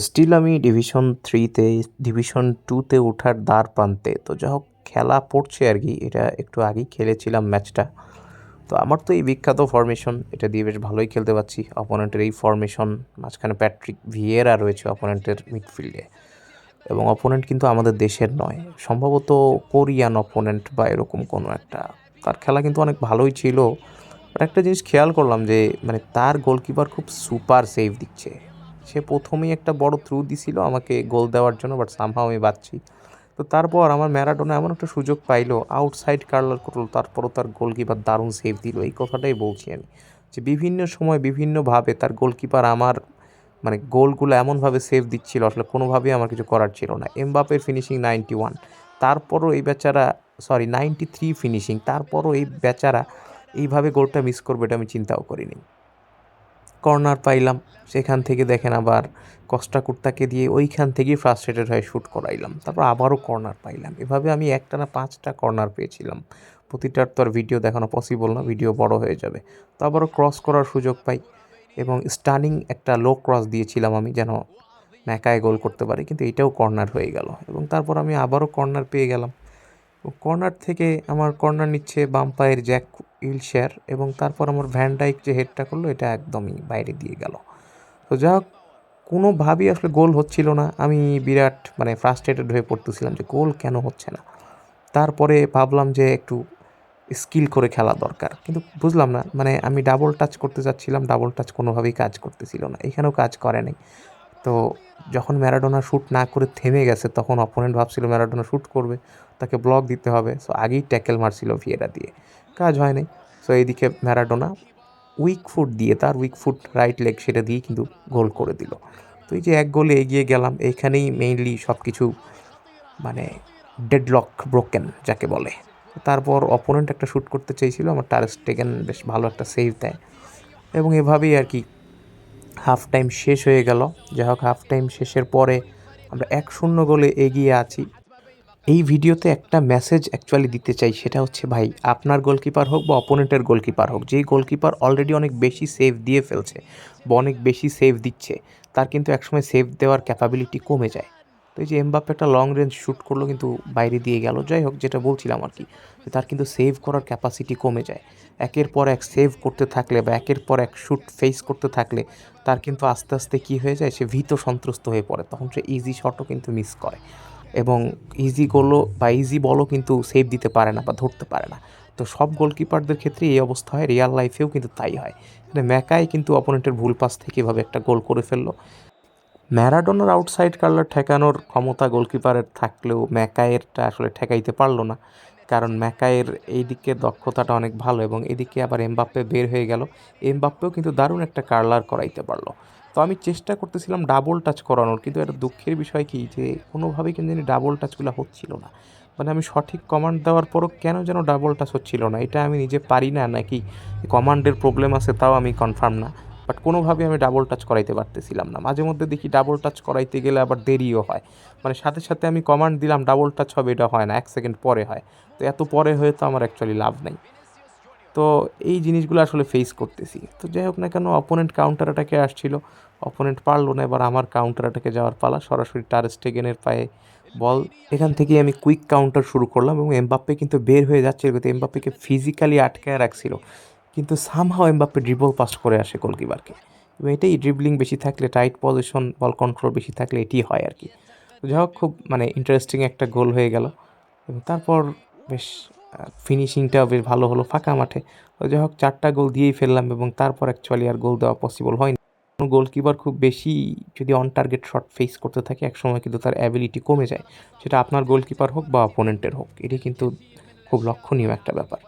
Still আমি division থ্রিতে division টুতে ওঠার দ্বার প্রান্তে। তো যা হোক, খেলা পড়ছে আর কি। এটা একটু আগেই খেলেছিলাম ম্যাচটা তো আমার তো এই বিখ্যাত ফরমেশন এটা দিয়ে বেশ ভালোই খেলতে পারছি। অপোনেন্টের এই ফরমেশন মাঝখানে প্যাট্রিক ভিয়েরা রয়েছে অপোনেন্টের মিডফিল্ডে এবং অপোনেন্ট কিন্তু আমাদের দেশের নয়। সম্ভবত কোরিয়ান অপোনেন্ট বা এরকম কোনো একটা। তার খেলা কিন্তু অনেক ভালোই ছিল। একটা জিনিস খেয়াল করলাম যে মানে তার গোলকিপার খুব সুপার সেভ দিচ্ছে। সে প্রথমেই একটা বড় থ্রু দিছিল আমাকে গোল দেওয়ার জন্য বাট সামহাও আমি বাঁচছি। তো তারপর আমার ম্যারাডোনা এমন একটা সুযোগ পাইলো আউটসাইড কার্লার করল তারপরও তার গোলকিপার দারুণ সেভ দিল। এই কথাটাই বলছি আমি, যে বিভিন্ন সময় বিভিন্নভাবে তার গোলকিপার আমার মানে গোলগুলো এমনভাবে সেভ দিচ্ছিল, আসলে কোনোভাবেই আমার কিছু করার ছিল না। এমবাপের ফিনিশিং নাইনটি ওয়ান তারপরও এই বেচারা সরি নাইনটি থ্রি ফিনিশিং তারপরও এই বেচারা এইভাবে গোলটা মিস করবে এটা আমি চিন্তাও করিনি। কর্নার পাইলাম, সেখান থেকে দেখেন আবার কস্টা কুর্তাকে দিয়ে ওইখান থেকেই ফ্রাস্ট্রেটেড হয়ে শ্যুট করাইলাম। তারপর আবারও কর্নার পাইলাম। এভাবে আমি একটা না পাঁচটা কর্নার পেয়েছিলাম। প্রতিটার তো আর ভিডিও দেখানো পসিবল না ভিডিও বড় হয়ে যাবে। তো আবারও ক্রস করার সুযোগ পাই এবং স্টানিং একটা লো ক্রস দিয়েছিলাম আমি যেন ম্যাকায় গোল করতে পারি, কিন্তু এটাও কর্নার হয়ে গেল। এবং তারপর আমি আবারও কর্নার পেয়ে গেলাম। কর্নার থেকে আমার কর্নার নিচ্ছে বাম পায়ের জ্যাক উইলশেয়ার এবং তারপর আমার ভ্যানডাইক যে হেডটা করল, এটা একদমই বাইরে দিয়ে গেল। তো যা হোক কোনোভাবেই আসলে গোল হচ্ছিল না। আমি বিরাট মানে ফ্রাস্ট্রেটেড হয়ে পড়তেছিলাম যে গোল কেন হচ্ছে না। তারপরে ভাবলাম যে একটু স্কিল করে খেলা দরকার। কিন্তু বুঝলাম না মানে আমি ডাবল টাচ করতে চাচ্ছিলাম ডাবল টাচ কোনোভাবেই কাজ করতেছিল না। এখানেও কাজ করে নাই। তো যখন ম্যারাডোনা শ্যুট না করে থেমে গেছে, তখন অপোনেন্ট ভাবছিল ম্যারাডোনা শ্যুট করবে, তাকে ব্লক দিতে হবে। সো আগেই ট্যাকেল মারছিল ভিয়েরা দিয়ে। কাজ হয় নাই। সো এইদিকে ম্যারাডোনা উইক ফুট দিয়ে তার উইক ফুট রাইট লেগ সেটা দিয়ে কিন্তু গোল করে দিল। তো এই যে এক গোলে এগিয়ে গেলাম এইখানেই মেইনলি সব কিছু মানে ডেডলক ব্রোকেন যাকে বলে। তারপর অপোনেন্ট একটা শ্যুট করতে চেয়েছিল, আমার টার স্টেগেন বেশ ভালো একটা সেভ দেয়। এবং এভাবেই আর কি হাফ টাইম শেষ হয়ে গেল। যাই হোক হাফ টাইম শেষের পরে আমরা এক শূন্য গোলে এগিয়ে আছি। এই ভিডিওতে একটা মেসেজ অ্যাকচুয়ালি দিতে চাই, সেটা হচ্ছে ভাই, আপনার গোলকিপার হোক বা অপোনেন্টের গোলকিপার হোক, যেই গোলকিপার অলরেডি অনেক বেশি সেভ দিয়ে ফেলছে বা অনেক বেশি সেভ দিচ্ছে, তার কিন্তু একসময় সেভ দেওয়ার ক্যাপাবিলিটি কমে যায়। তো এই যে এমবাপ্পে একটা লং রেঞ্জ শ্যুট করল কিন্তু বাইরে দিয়ে গেল, যাই হোক, যেটা বলছিলাম আর কি তার কিন্তু সেভ করার ক্যাপাসিটি কমে যায়। একের পর এক সেভ করতে থাকলে বা একের পর এক শ্যুট ফেস করতে থাকলে, তার কিন্তু আস্তে আস্তে কী হয়ে যায়, সে ভীত সন্ত্রস্ত হয়ে পড়ে, তখন সে ইজি শটও কিন্তু মিস করে। এবং ইজি গোলও বা ইজি বলও কিন্তু সেভ দিতে পারে না বা ধরতে পারে না। তো সব গোলকিপারদের ক্ষেত্রে এই অবস্থা হয় রিয়াল লাইফেও কিন্তু তাই হয়। মানে ম্যাকাই কিন্তু অপোনেন্টের ভুল পাস থেকে এভাবে একটা গোল করে ফেলল। ম্যারাডোনার আউটসাইড কার্লার ঠেকানোর ক্ষমতা গোলকিপারের থাকলেও ম্যাকায়েরটা আসলে ঠেকাইতে পারল না। কারণ ম্যাকায়ের এই দিকে দক্ষতাটা অনেক ভালো এবং এদিকে আবার এমবাপ্পে বের হয়ে গেল। এমবাপ্পেও কিন্তু দারুণ একটা কার্লার করাইতে পারল। তো আমি চেষ্টা করতেছিলাম ডাবল টাচ করানোর, কিন্তু একটা দুঃখের বিষয় কি যে কোনোভাবেই কিন্তু ডাবল টাচগুলো হচ্ছিল না। মানে আমি সঠিক কমান্ড দেওয়ার পরও কেন যেন ডাবল টাচ হচ্ছিল না? এটা আমি নিজে পারি না নাকি কমান্ডের প্রবলেম আছে তাও আমি কনফার্ম না। বাট কোনোভাবে আমি ডাবল টাচ করাইতে পারতেছিলাম না। মাঝে মধ্যে দেখি ডাবল টাচ করাইতে গেলে আবার দেরিও হয়। মানে সাথে সাথে আমি কমান্ড দিলাম ডাবল টাচ হবে, এটা হয় না, এক সেকেন্ড পরে হয়। তো এত পরে হয়ে তো আমার অ্যাকচুয়ালি লাভ নেই। তো এই জিনিসগুলো আসলে ফেস করতেছি। তো যাই হোক না কেন অপোনেন্ট কাউন্টার অ্যাটাকে আসছিল। অপোনেন্ট পারল না, এবার আমার কাউন্টার অ্যাটাকে যাওয়ার পালা। সরাসরি টার স্টেগেনের পায়ে বল এখান থেকে আমি কুইক কাউন্টার শুরু করলাম এবং এমবাপ্পে কিন্তু বের হয়ে যাচ্ছিল, কিন্তু এমবাপ্পেকে ফিজিক্যালি আটকায় রাখছিল। কিন্তু সামহাও এমবাপ্পে ড্রিবল পাস করে আসে গোলকিপারকে এবং এটাই ড্রিবলিং বেশি থাকলে টাইট পজিশন বল কন্ট্রোল বেশি থাকলে এটি হয় আর কি। তো যাই হোক, খুব মানে ইন্টারেস্টিং একটা গোল হয়ে গেল। এবং তারপর বেশ ফিনিশিংটাও বেশ ভালো হলো ফাঁকা মাঠে। যাই হোক, চারটা গোল দিয়েই ফেললাম এবং তারপর অ্যাকচুয়ালি আর গোল দেওয়া পসিবল হয়নি। কোনো গোলকিপার খুব বেশি যদি অন টার্গেট শট ফেস করতে থাকে, একসময় কিন্তু তার অ্যাবিলিটি কমে যায়। সেটা আপনার গোলকিপার হোক বা অপোনেন্টের হোক, এটি কিন্তু খুব লক্ষণীয় একটা ব্যাপার।